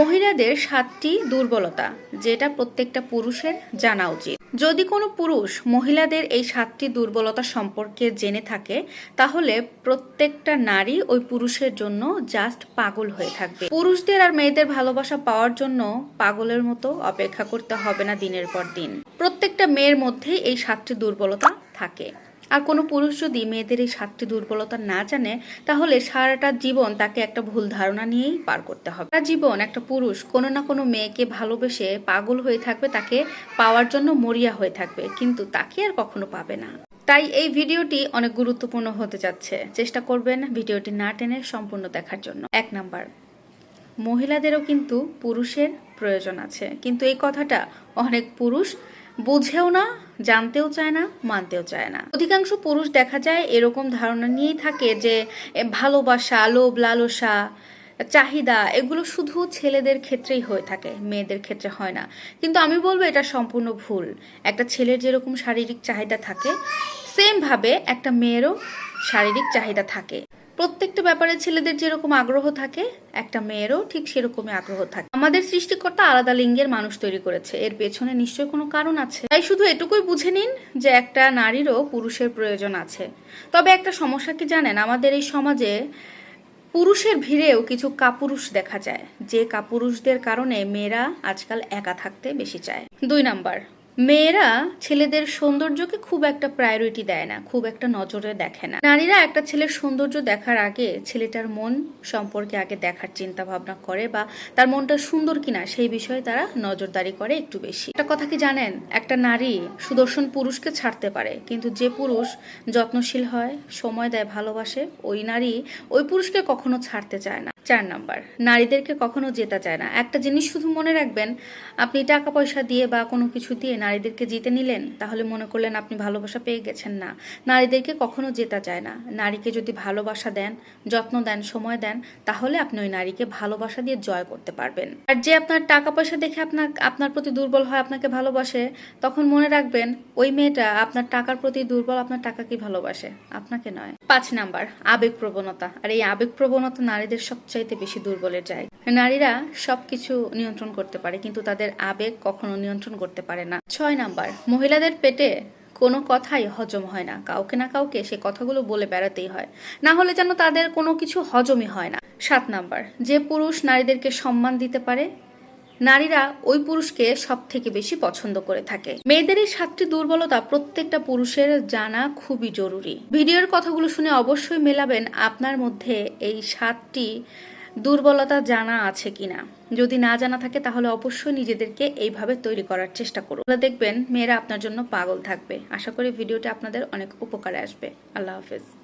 মহিলাদের সাতটি দুর্বলতা, যেটা প্রত্যেকটা পুরুষের জানা উচিত। যদি কোনো পুরুষ মহিলাদের এই সাতটি দুর্বলতা সম্পর্কে জেনে থাকে, তাহলে প্রত্যেকটা নারী ওই পুরুষের জন্য জাস্ট পাগল হয়ে থাকবে। পুরুষদের আর মেয়েদের ভালোবাসা পাওয়ার জন্য পাগলের মতো অপেক্ষা করতে হবে না দিনের পর দিন। প্রত্যেকটা মেয়ের মধ্যেই এই সাতটি দুর্বলতা থাকে। আর কোনো পুরুষ যদি মেয়েদের এই সাতটি দুর্বলতা না জানে, তাহলে সারাটা জীবন তাকে একটা ভুল ধারণা নিয়েই পার করতে হবে। সারা জীবন একটা পুরুষ কোনো না কোনো মেয়েকে ভালোবেসে পাগল হয়ে থাকবে, তাকে পাওয়ার জন্য মরিয়া হয়ে থাকবে, কিন্তু তাকে আর কখনো পাবে না। তাই এই ভিডিওটি অনেক গুরুত্বপূর্ণ হতে যাচ্ছে। চেষ্টা করবেন ভিডিওটি না টেনে সম্পূর্ণ দেখার জন্য। এক নাম্বার, মহিলাদেরও কিন্তু পুরুষের প্রয়োজন আছে। কিন্তু এই কথাটা অনেক পুরুষ বুঝেও না জানতেও চায় না, মানতেও চায় না। অধিকাংশ পুরুষ দেখা যায় এরকম ধারণা নিয়েই থাকে যে ভালোবাসা, লোভ, লালসা, চাহিদা, এগুলো শুধু ছেলেদের ক্ষেত্রেই হয়ে থাকে, মেয়েদের ক্ষেত্রে হয় না। কিন্তু আমি বলব এটা সম্পূর্ণ ভুল। একটা ছেলের যেরকম শারীরিক চাহিদা থাকে সেম ভাবে একটা মেয়েরও শারীরিক চাহিদা থাকে। প্রত্যেকটা ব্যাপারে ছেলেদের যেরকম আগ্রহ থাকে, একটা মেয়েরও ঠিক সেরকমই আগ্রহ থাকে। আমাদের সৃষ্টিকর্তা আলাদা লিঙ্গের মানুষ তৈরি করেছে। এর পেছনে নিশ্চয়ই কোনো কারণ আছে। তাই শুধু এটুকুই বুঝে নিন যে একটা নারীরও পুরুষের প্রয়োজন আছে। তবে একটা সমস্যা কি জানেন? আমাদের এই সমাজে পুরুষের ভিড়েও কিছু কাপুরুষ দেখা যায়। যে কাপুরুষদের কারণে মেয়েরা আজকাল একা থাকতে বেশি চায়। দুই নাম্বার মেয়েরা ছেলেদের সৌন্দর্যকে খুব একটা প্রায়োরিটি দেয় না, খুব একটা নজরে দেখে না। নারীরা একটা ছেলের সৌন্দর্য দেখার আগে ছেলেটার মন সম্পর্কে আগে দেখার চিন্তা ভাবনা করে বা তার মনটা সুন্দর কিনা সেই বিষয়ে তারা নজরদারি করে একটু বেশি। একটা কথা কি জানেন? একটা নারী সুদর্শন পুরুষকে ছাড়তে পারে, কিন্তু যে পুরুষ যত্নশীল হয়, সময় দেয়, ভালোবাসে, ওই নারী ওই পুরুষকে কখনো ছাড়তে চায় না। চার নাম্বার, নারীদেরকে কখনো জেতা চায় না। একটা জিনিস শুধু মনে রাখবেন, আপনি টাকা পয়সা দিয়ে বা কোনো কিছু দিয়ে নারীদেরকে জিতে নিলেন, তাহলে মনে করলেন আপনি ভালোবাসা পেয়ে গেছেন না। নারীদেরকে কখনো জেতা যায় না। নারীকে যদি ভালোবাসা দেন, যত্ন দেন, সময় দেন, তাহলে আপনি ওই নারীকে ভালোবাসা দিয়ে জয় করতে পারবেন। আর যে আপনার টাকা পয়সা দেখে আপনার আপনার প্রতি দুর্বল হয়, আপনাকে ভালোবাসে, তখন মনে রাখবেন, ওই মেয়েটা আপনার টাকার প্রতি দুর্বল, আপনার টাকাকে ভালোবাসে? আপনাকে নয়। পাঁচ নাম্বার, আবেগ প্রবণতা। আর এই আবেগ প্রবণতা নারীদের সবচাইতে বেশি দুর্বলের যায় নারীরা সবকিছু নিয়ন্ত্রণ করতে পারে, কিন্তু তাদের আবেগ কখনো নিয়ন্ত্রণ করতে পারে না। ছয় নাম্বার, মহিলাদের পেটে কোনো কথাই হজম হয় না। কাউকে না কাউকে সে কথাগুলো বলে বেড়াতেই হয়। না হলে যেন তাদের কোনো কিছু হজমই হয় না। সাত নাম্বার, যে পুরুষ নারীদেরকে সম্মান দিতে পারে নারীরা ওই পুরুষকে সব থেকে বেশি পছন্দ করে থাকে। মেয়েদের এই সাতটি দুর্বলতা প্রত্যেকটা পুরুষের জানা খুবই জরুরি। ভিডিওর কথাগুলো শুনে অবশ্যই মেলাবেন আপনার মধ্যে এই সাতটি দুর্বলতা জানা আছে কিনা। যদি না জানা থাকে, তাহলে অবশ্যই নিজেদেরকে এইভাবে তৈরি করার চেষ্টা করুন। তাহলে দেখবেন মেয়েরা আপনার জন্য পাগল থাকবে। আশা করি ভিডিওটা আপনাদের অনেক উপকারে আসবে। আল্লাহ হাফেজ।